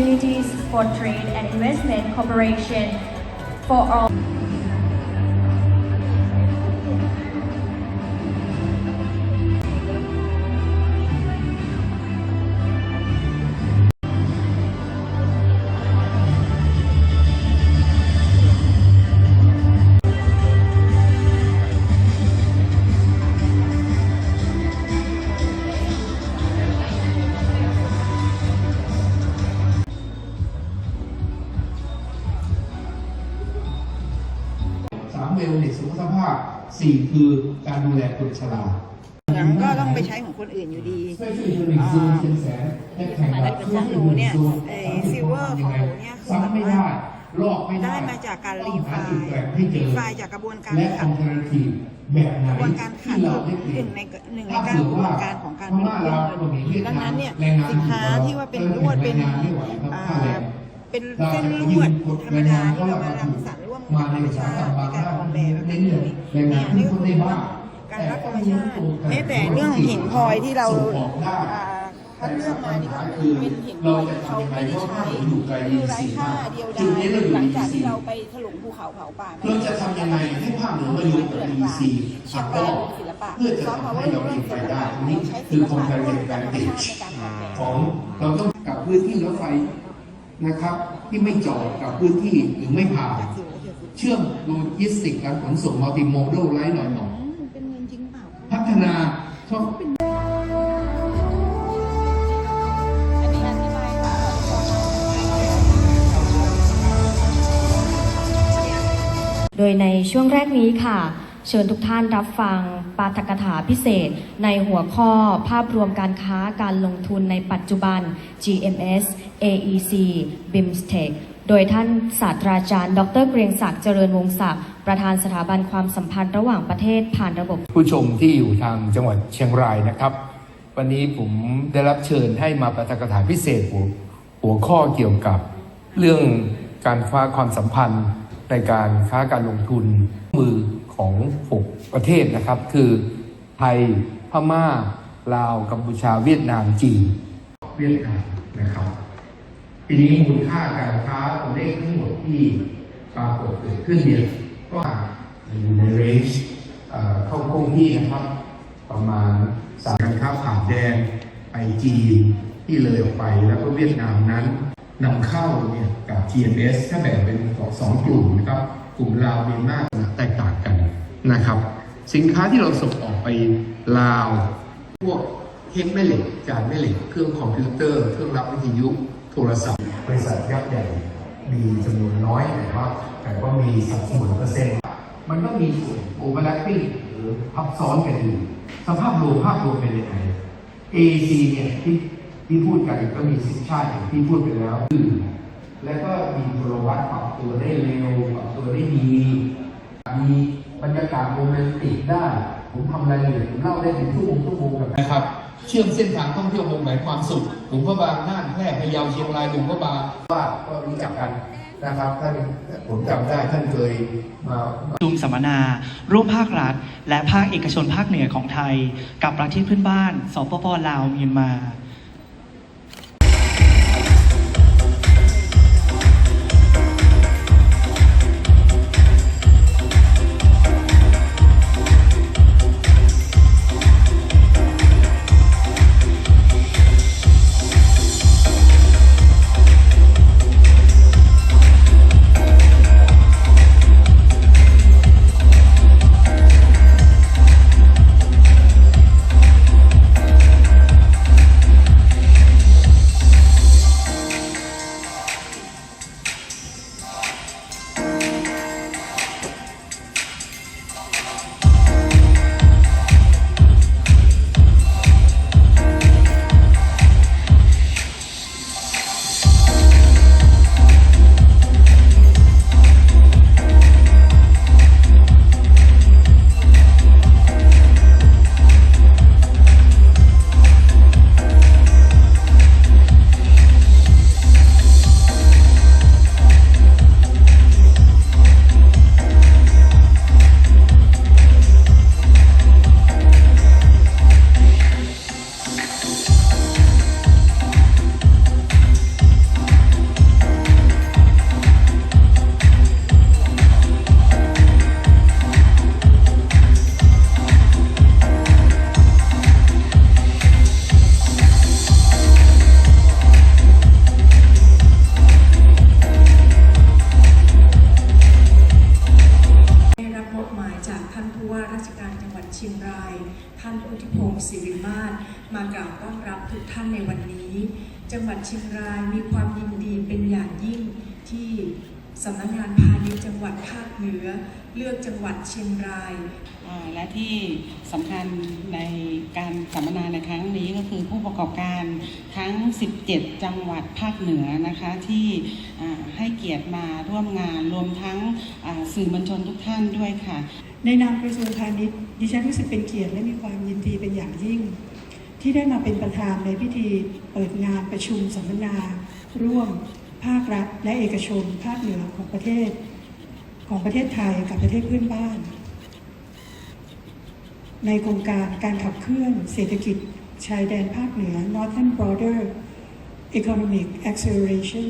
opportunities for trade and investment cooperation for all. เวลเนสสุขภาพสี่คือการดูแลคนชรางั้นก็ต้องไปใช้ของคนอื่นอยู่ดีช่วยช่วยดูหนึ่งซูมเชียงแสนและแข่งกับของหนูเนี่ยไอ้ silver ของหนูเนี่ยคือซ้ำไม่ได้ลอกไม่ได้ได้มาจากการรีไฟล์ต้องหาจุดแกร่งให้เจอรีไฟล์จากกระบวนการและขัคอดมเพลทีแบบไหนกระบวนการขัดที่เราได้เปหรียนึ่บงในหนึ่งในถ้าการเผื่กอระบวว่านการของการพม่าลาวเขมรเวียดดังนามนั้นเนี่ยแรงงานสินค้าที่ว่าเป็นลวดเป็น แรงงานไม่ไหวครับอ่าค่าแรงเป็นเส้นลวดธรรมดาที่เรามารังสรรค์ร่วมกับธรรมชาติในการออกแบบแบบนี้เนี่ยนี่ก็คือการรักธรรมชาติแม้แต่เรื่องหินพลอยที่เราอ่าคัดเลือกมานี่ก็คือเป็นหินพลอยที่เขาไม่ได้ใช้คือไร้ค่าเดียวดายหลังจากที่เราไปถลุงภูเขาเผาป่ามาเราจะทำยังไงให้ภาคเหนือมาอยู่กับ EC เชียงก็รายเป็นศิลปะเพื่อจะทำให้เราเปลี่ยนไปได้อันนี้คือคอมเพลตแบนติชของเราต้องกับพื้นที่รถไฟ นะครับ ที่ไม่จอดกับพื้นที่หรือไม่ผ่านเชื่อมโลจิสติกส์การขนส่งมัลติโมด a ลไร้หน่อยหน่อยเป็นเงินจริงเปล่าพัฒนาช่องอันนี้อธิบายค่ะโดยในช่วงแรกนี้ค่ะ เชิญทุกท่านรับฟังปาฐกถาพิเศษ ในหัวข้อภาพรวมการค้าการลงทุนในปัจจุบัน GMS AEC BIMSTEC โดยท่านศาสตราจารย์ ดรเกรียงศักดิ์เจริญวงศักดิ์ประธานสถาบันความสัมพันธ์ระหว่างประเทศผ่านระบบ ผู้ชมที่อยู่ทางจังหวัดเชียงรายนะครับ วันนี้ผมได้รับเชิญให้มาประทกถาพิเศษหัวหัวข้อเกี่ยวกับ เรื่องการฟ้าความสัมพันธ์ในการค้าการลงทุนมือของหกประเทศนะครับ คือไทยพม่าลาวกัมพูชาเวียดนามจีนเวียดนามนะครับ ทีนี้มูลค่าการค้าตัวเลขทั้งหมดที่ปรากฏเกิดขึ้นเนี่ยก็อยู่ในเรนจ์เข้าคงที่นะครับ ประมาณสามการค้าผ่านแดนไปจีนที่เลยออกไปแล้วก็เวียดนามนั้นนำเข้าเนี่ยกับ GMS ถ้าแบ่งเป็นสองกลุ่มนะครับ กลุ่มลาวเมียนมาแตกต่างกันนะครับ สินค้าที่เราส่งออกไปลาว พวกเทปแม่เหล็กจานแม่เหล็กเครื่องคอมพิวเตอร์ เครื่องรับวิทยุ โทรศัพท์บริษัทยักษ์ใหญ่มีจำนวนน้อยแต่ว่าแต่ว่ามีสัดส่วนเปอร์เซ็นต์ มันก็มีส่วนโอเวอร์แลปปิ้งหรือทับซ้อนกันอยู่สภาพรวมภาพรวมเป็นยังไง AC เนี่ยที่ที่พูดกันก็มีสิบชาติอย่างที่พูดไปแล้วคือและก็มีพลวัตปรับตัวได้เร็วปรับตัวได้ดีมีบรรยากาศโรแมนติกได้ ผมทำรายละเอียดผมเล่าได้ถึงชั่วโมงชั่วโมงแบบนะครับ เชื่อมเส้นทางท่องเที่ยวเมืองไหนความสุขหลวงพ่อบางน่านแพร่พะเยาเชียงรายหลวงพ่อบางว่าก็รู้จักกันนะครับท่านผมจำได้ท่านเคยมาประชุมสัมมนา ร่วมภาครัฐ และภาคเอกชนภาคเหนือของไทย กับประเทศเพื่อนบ้านสปปลาวเมียนมา ว่าราชการจังหวัดเชียงราย ท่านอุทิพงศ์ศิริมาศมากราบต้อนรับทุกท่านในวันนี้ จังหวัดเชียงรายมีความยินดีเป็นอย่างยิ่งที่ สำนักงานพาณิชย์จังหวัดภาคเหนือ เลือกจังหวัดเชียงรายอ่าและที่สำคัญในการสัมมนาในครั้งนี้ก็คือผู้ประกอบการทั้ง 17 จังหวัดภาคเหนือนะคะที่อ่าให้เกียรติมาร่วมงานรวมทั้งอ่าสื่อมวลชนทุกท่านด้วยค่ะ ในนามกระทรวงพาณิชย์ดิฉันรู้สึกเป็นเกียรติและมีความยินดีเป็นอย่างยิ่ง ที่ได้มาเป็นประธานในพิธีเปิดงานประชุมสัมมนา ร่วม ภาครัฐและเอกชนภาคเหนือของประเทศ ของประเทศไทยกับประเทศเพื่อนบ้าน ในโครงการการขับเคลื่อนเศรษฐกิจชายแดนภาคเหนือ Northern Border Economic Acceleration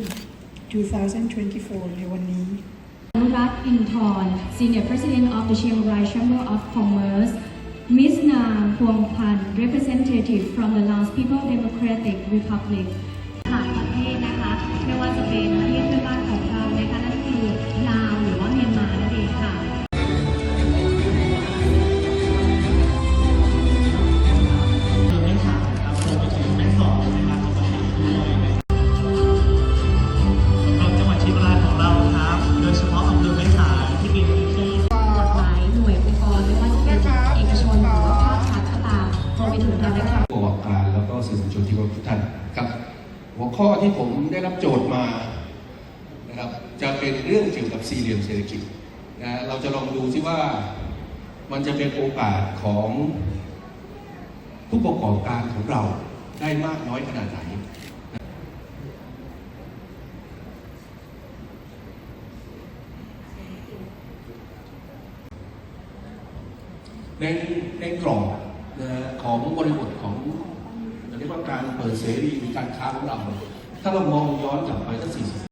2024 ในวันนี้ Anurat Inton, Senior President of the Chiang Rai Chamber of Commerce, Ms. Na Huang Pan, Representative from the Laos People Democratic Republic. ไข้อที่ผมได้รับโจทย์มานะครับจะเป็นเรื่องเกี่ยวกับสี่เหลี่ยมเศรษฐกิจนะเราจะลองดูซิว่ามันจะเป็นโอกาสของผู้ประกอบการของเราได้มากน้อยขนาดไหนในในกรอบของบริบทของเรียกว่าการเปิดเสรีการค้าของเรา ถ้าเรามองย้อนกลับไปตั้ง40